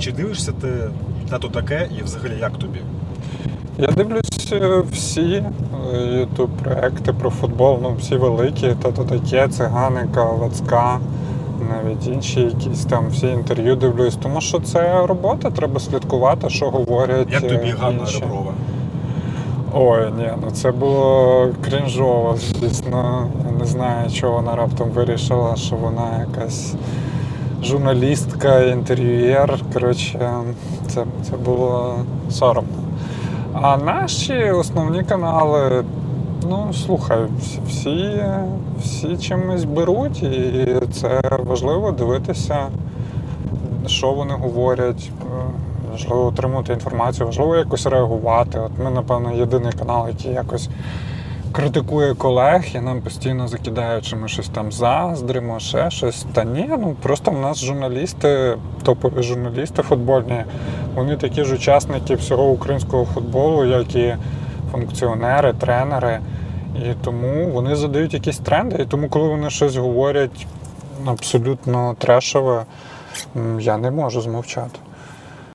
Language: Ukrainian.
Чи дивишся ти на то таке і взагалі як тобі? Я дивлюсь е, всі ютуб проекти про футбол, ну всі великі, та то таке, циганика, Лацка, навіть інші якісь там всі інтерв'ю дивлюсь, тому що це робота, треба слідкувати, що говорять. Як тобі е, Ганна. Реброва? Ой, ні, ну це було крінжово, звісно. Я не знаю, чого вона раптом вирішила, що вона якась журналістка, інтерв'юєр. Коротше, це, це було соромно. А наші основні канали, ну слухай, всі, всі, чимось беруть, і це важливо дивитися, що вони говорять. Важливо отримувати інформацію, важливо якось реагувати. От ми, напевно, єдиний канал, який якось критикує колег, і нам постійно закидають, що ми щось там заздримо, ще щось. Та ні, ну просто в нас журналісти, топові журналісти футбольні, вони такі ж учасники всього українського футболу, як і функціонери, тренери. І тому вони задають якісь тренди. І тому, коли вони щось говорять абсолютно трешове, я не можу змовчати.